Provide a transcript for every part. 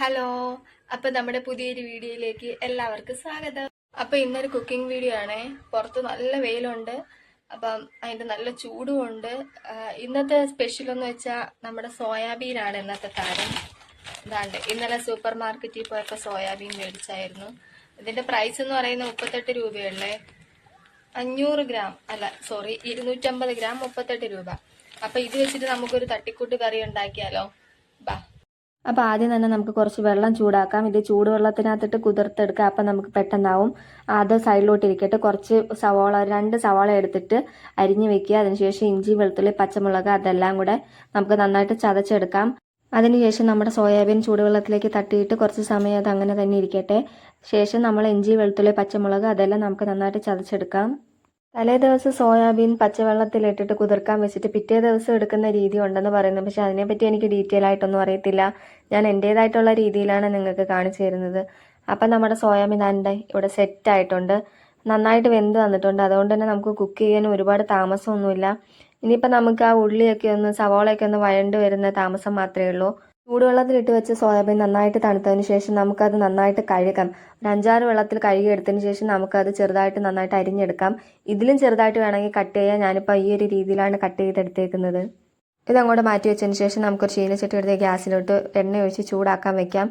Hello അപ്പൊ നമ്മുടെ പുതിയൊരു വീഡിയോയിലേക്ക് എല്ലാവർക്കും സ്വാഗതം. അപ്പൊ ഇന്നൊരു കുക്കിംഗ് വീഡിയോ ആണ്. പുറത്ത് നല്ല വെയിലുണ്ട്. അപ്പം അതിന്റെ നല്ല ചൂടുമുണ്ട് ഉണ്ട്. ഇന്നത്തെ സ്പെഷ്യൽ എന്ന് വെച്ചാൽ നമ്മുടെ സോയാബീനാണ് ഇന്നത്തെ താരം. ഇതാണ്ട് ഇന്നലെ സൂപ്പർ മാർക്കറ്റിൽ പോയപ്പോൾ സോയാബീൻ മേടിച്ചായിരുന്നു. ഇതിന്റെ പ്രൈസ് എന്ന് പറയുന്നത് മുപ്പത്തെട്ട് രൂപയുള്ളേ അഞ്ഞൂറ് ഗ്രാം. അല്ല സോറി ഇരുന്നൂറ്റമ്പത് ഗ്രാം മുപ്പത്തെട്ട് രൂപ. അപ്പൊ ഇത് വെച്ചിട്ട് നമുക്കൊരു തട്ടിക്കൂട്ട് കറി ഉണ്ടാക്കിയാലോ? ബാ. അപ്പോൾ ആദ്യം തന്നെ നമുക്ക് കുറച്ച് വെള്ളം ചൂടാക്കാം. ഇത് ചൂടുവെള്ളത്തിനകത്തിട്ട് കുതിർത്തെടുക്കാം. അപ്പം നമുക്ക് പെട്ടെന്നാവും. അത് സൈഡിലോട്ട് ഇരിക്കട്ടെ. കുറച്ച് സവാള രണ്ട് സവാള എടുത്തിട്ട് അരിഞ്ഞു വെക്കുക. അതിനുശേഷം ഇഞ്ചി വെളുത്തുള്ളി പച്ചമുളക് അതെല്ലാം കൂടെ നമുക്ക് നന്നായിട്ട് ചതച്ചെടുക്കാം. അതിനുശേഷം നമ്മുടെ സോയാബീൻ ചൂടുവെള്ളത്തിലേക്ക് തട്ടിയിട്ട് കുറച്ച് സമയം അത് അങ്ങനെ തന്നെ ഇരിക്കട്ടെ. ശേഷം നമ്മൾ ഇഞ്ചി വെളുത്തുള്ളി പച്ചമുളക് അതെല്ലാം നമുക്ക് നന്നായിട്ട് ചതച്ചെടുക്കാം. തലേ ദിവസം സോയാബീൻ പച്ചവെള്ളത്തിലിട്ടിട്ട് കുതിർക്കാൻ വെച്ചിട്ട് പിറ്റേ ദിവസം എടുക്കുന്ന രീതി ഉണ്ടെന്ന് പറയുന്നു. പക്ഷേ അതിനെപ്പറ്റി എനിക്ക് ഡീറ്റെയിൽ ആയിട്ടൊന്നും അറിയത്തില്ല. ഞാൻ എന്റേതായിട്ടുള്ള രീതിയിലാണ് നിങ്ങൾക്ക് കാണിച്ചു തരുന്നത്. അപ്പം നമ്മുടെ സോയാബീൻ ദാണ്ടെ ഇവിടെ സെറ്റ് ആയിട്ടുണ്ട്. നന്നായിട്ട് വെന്ത് വന്നിട്ടുണ്ട്. അതുകൊണ്ട് തന്നെ നമുക്ക് കുക്ക് ചെയ്യാൻ ഒരുപാട് താമസമൊന്നുമില്ല. ഇനിയിപ്പോൾ നമുക്ക് ആ ഉള്ളിയൊക്കെ ഒന്ന് സവാളയൊക്കെ ഒന്ന് വഴണ്ട് വരുന്ന താമസം മാത്രമേ ഉള്ളൂ. ചൂടുവെള്ളത്തിലിട്ട് വെച്ച സോയാബീൻ നന്നായിട്ട് തണുത്തതിന് ശേഷം നമുക്കത് നന്നായിട്ട് കഴുകാം. ഒരു അഞ്ചാറ് വെള്ളത്തിൽ കഴുകി എടുത്തതിന് ശേഷം നമുക്കത് ചെറുതായിട്ട് നന്നായിട്ട് അരിഞ്ഞെടുക്കാം. ഇതിലും ചെറുതായിട്ട് വേണമെങ്കിൽ കട്ട് ചെയ്യാൻ ഞാനിപ്പോൾ ഈ ഒരു രീതിയിലാണ് കട്ട് ചെയ്തെടുത്തേക്കുന്നത്. ഇതങ്ങോട്ട് മാറ്റി വെച്ചതിന് ശേഷം നമുക്കൊരു ചീനച്ചട്ടി എടുത്ത് ഗ്യാസിലോട്ട് എണ്ണ ഒഴിച്ച് ചൂടാക്കാൻ വെക്കാം.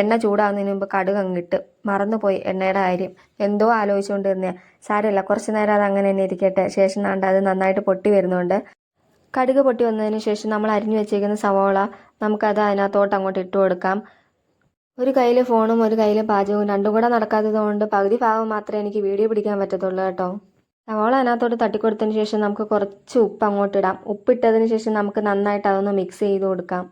എണ്ണ ചൂടാകുന്നതിന് മുമ്പ് കടുക് അങ്ങിട്ട് മറന്നുപോയി എണ്ണയുടെ കാര്യം. എന്തോ ആലോചിച്ചുകൊണ്ട് തന്നെ സാരമില്ല കുറച്ച് നേരം അത് അങ്ങനെ തന്നെ ഇരിക്കട്ടെ. ശേഷം നാണ്ട് അത് നന്നായിട്ട് പൊട്ടി വരുന്നുണ്ട് കടുക് പൊട്ടി വന്നതിന് ശേഷം നമ്മൾ അരിഞ്ഞു വെച്ചേക്കുന്ന സവോള നമുക്കത് അതിനകത്തോട്ട് അങ്ങോട്ട് ഇട്ട് കൊടുക്കാം. ഒരു കയ്യിൽ ഫോണും ഒരു കയ്യിൽ പാചകവും രണ്ടും കൂടെ നടക്കാത്തത് കൊണ്ട് പകുതി ഭാഗം മാത്രമേ എനിക്ക് വീഡിയോ പിടിക്കാൻ പറ്റത്തുള്ളൂ കേട്ടോ. സവോള അതിനകത്തോട്ട് തട്ടിക്കൊടുത്തതിന് ശേഷം നമുക്ക് കുറച്ച് ഉപ്പ് അങ്ങോട്ട് ഇടാം. ഉപ്പിട്ടതിന് ശേഷം നമുക്ക് നന്നായിട്ട് അതൊന്ന് മിക്സ് ചെയ്ത് കൊടുക്കാം.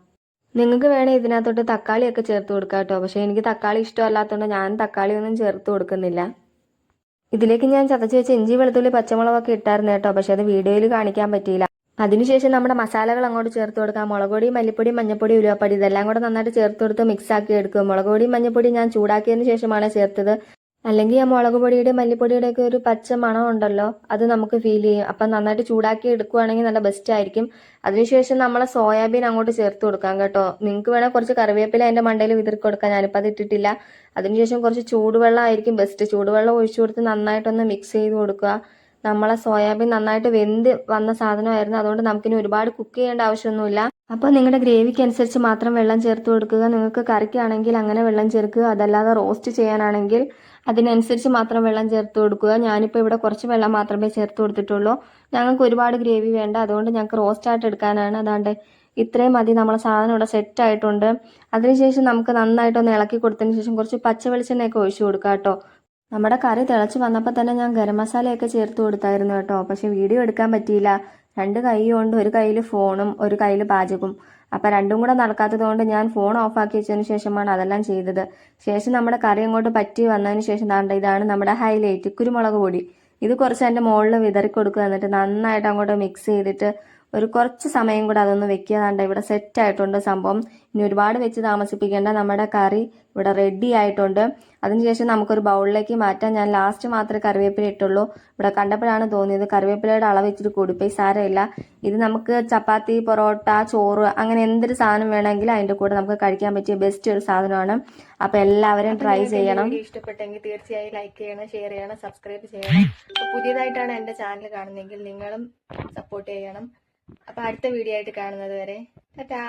നിങ്ങൾക്ക് വേണേൽ ഇതിനകത്തോട്ട് തക്കാളിയൊക്കെ ചേർത്ത് കൊടുക്കാം കേട്ടോ. പക്ഷേ എനിക്ക് തക്കാളി ഇഷ്ടമല്ലാത്തതുകൊണ്ട് ഞാൻ തക്കാളി ഒന്നും ചേർത്ത് കൊടുക്കുന്നില്ല. ഇതിലേക്ക് ഞാൻ ചതച്ച് വെച്ച ഇഞ്ചി വെളുത്തുള്ളി പച്ചമുളകൊക്കെ ഇട്ടായിരുന്നു കേട്ടോ. പക്ഷേ അത് വീഡിയോയിൽ കാണിക്കാൻ പറ്റിയില്ല. അതിനുശേഷം നമ്മുടെ മസാലകൾ അങ്ങോട്ട് ചേർത്ത് കൊടുക്കാം. മുളക് പൊടി മല്ലിപ്പൊടി മഞ്ഞപ്പൊടി ഉലുവപ്പൊടി ഇതെല്ലാം കൂടെ നന്നായിട്ട് ചേർത്ത് കൊടുത്ത് മിക്സ് ആക്കി എടുക്കുക മുളക് പൊടി മഞ്ഞപ്പൊടി ഞാൻ ചൂടാക്കിയതിന് ശേഷമാണ് ചേർത്തത്. അല്ലെങ്കിൽ ആ മുളക് പൊടിയുടെ മല്ലിപ്പൊടിയുടെ ഒക്കെ ഒരു പച്ച മണം ഉണ്ടല്ലോ അത് നമുക്ക് ഫീൽ ചെയ്യും. അപ്പം നന്നായിട്ട് ചൂടാക്കി എടുക്കുവാണെങ്കിൽ നല്ല ബെസ്റ്റ് ആയിരിക്കും. അതിനുശേഷം നമ്മളെ സോയാബീൻ അങ്ങോട്ട് ചേർത്ത് കൊടുക്കാം കേട്ടോ. നിങ്ങൾക്ക് വേണേൽ കുറച്ച് കറിവേപ്പില എന്റെ മണ്ടയിൽ വിതറി കൊടുക്കാം. ഞാനിപ്പോൾ അത് ഇട്ടിട്ടില്ല. അതിനുശേഷം കുറച്ച് ചൂടുവെള്ളം ആയിരിക്കും ബെസ്റ്റ് ചൂടുവെള്ളം ഒഴിച്ചു കൊടുത്ത് നന്നായിട്ടൊന്ന് മിക്സ് ചെയ്ത് കൊടുക്കുക. നമ്മളെ സോയാബീൻ നന്നായിട്ട് വെന്ത് വന്ന സാധനമായിരുന്നു. അതുകൊണ്ട് നമുക്കിനി ഒരുപാട് കുക്ക് ചെയ്യേണ്ട ആവശ്യമൊന്നുമില്ല. അപ്പോൾ നിങ്ങളുടെ ഗ്രേവിക്ക് അനുസരിച്ച് മാത്രം വെള്ളം ചേർത്ത് കൊടുക്കുക. നിങ്ങൾക്ക് കറിക്കാണെങ്കിൽ അങ്ങനെ വെള്ളം ചേർക്കുക. അതല്ലാതെ റോസ്റ്റ് ചെയ്യാനാണെങ്കിൽ അതിനനുസരിച്ച് മാത്രം വെള്ളം ചേർത്ത് കൊടുക്കുക. ഞാനിപ്പോൾ ഇവിടെ കുറച്ച് വെള്ളം മാത്രമേ ചേർത്ത് കൊടുത്തിട്ടുള്ളൂ. ഞങ്ങൾക്ക് ഒരുപാട് ഗ്രേവി വേണ്ട. അതുകൊണ്ട് ഞങ്ങൾക്ക് റോസ്റ്റ് ആയിട്ട് എടുക്കാനാണ്. അതാണ്ട് ഇത്രയും മതി. നമ്മളെ സാധനം ഇവിടെ സെറ്റ് ആയിട്ടുണ്ട്. അതിനുശേഷം നമുക്ക് നന്നായിട്ടൊന്ന് ഇളക്കി കൊടുത്തതിന് ശേഷം കുറച്ച് പച്ച വെളിച്ചെണ്ണയൊക്കെ ഒഴിച്ചു കൊടുക്കുക കേട്ടോ. നമ്മുടെ കറി തിളച്ച് വന്നപ്പോൾ തന്നെ ഞാൻ ഗരം മസാലയൊക്കെ ചേർത്ത് കൊടുത്തായിരുന്നു കേട്ടോ. പക്ഷെ വീഡിയോ എടുക്കാൻ പറ്റിയില്ല. രണ്ട് കൈ കൊണ്ട് ഒരു കയ്യിൽ ഫോണും ഒരു കയ്യിൽ പാചകവും. അപ്പം രണ്ടും കൂടെ നടക്കാത്തതുകൊണ്ട് ഞാൻ ഫോൺ ഓഫാക്കി വെച്ചതിന് ശേഷമാണ് അതെല്ലാം ചെയ്തത്. ശേഷം നമ്മുടെ കറി അങ്ങോട്ട് പറ്റി വന്നതിന് ശേഷം താണ്ട ഇതാണ് നമ്മുടെ ഹൈലൈറ്റ് കുരുമുളക് പൊടി. ഇത് കുറച്ച് എന്റെ മുകളിൽ വിതറി കൊടുക്കുക എന്നിട്ട് നന്നായിട്ട് അങ്ങോട്ട് മിക്സ് ചെയ്തിട്ട് ഒരു കുറച്ച് സമയം കൂടെ അതൊന്ന് വെക്കുക. കണ്ട ഇവിടെ സെറ്റ് ആയിട്ടുണ്ട് സംഭവം. ഇനി ഒരുപാട് വെച്ച് താമസിപ്പിക്കേണ്ട നമ്മുടെ കറി ഇവിടെ റെഡി ആയിട്ടുണ്ട്. അതിനുശേഷം നമുക്കൊരു ബൗളിലേക്ക് മാറ്റാം. ഞാൻ ലാസ്റ്റ് മാത്രമേ കറിവേപ്പില ഇട്ടുള്ളൂ. ഇവിടെ കണ്ടപ്പോഴാണ് തോന്നിയത് കറിവേപ്പിലയുടെ അളവ് ഇച്ചിരി കൂടിപ്പോയി. സാരമില്ല. ഇത് നമുക്ക് ചപ്പാത്തി പൊറോട്ട ചോറ് അങ്ങനെ എന്തൊരു സാധനം വേണമെങ്കിലും അതിന്റെ കൂടെ നമുക്ക് കഴിക്കാൻ പറ്റിയ ബെസ്റ്റ് ഒരു സാധനമാണ്. അപ്പോൾ എല്ലാവരും ട്രൈ ചെയ്യണം. ഇഷ്ടപ്പെട്ടെങ്കിൽ തീർച്ചയായും ലൈക്ക് ചെയ്യണം ഷെയർ ചെയ്യണം സബ്സ്ക്രൈബ് ചെയ്യണം. അപ്പൊ പുതിയതായിട്ടാണ് എന്റെ ചാനൽ കാണുന്നതെങ്കിൽ നിങ്ങളും സപ്പോർട്ട് ചെയ്യണം. അപ്പൊ അടുത്ത വീഡിയോ ആയിട്ട് കാണുന്നത് വരെ ടാറ്റാ.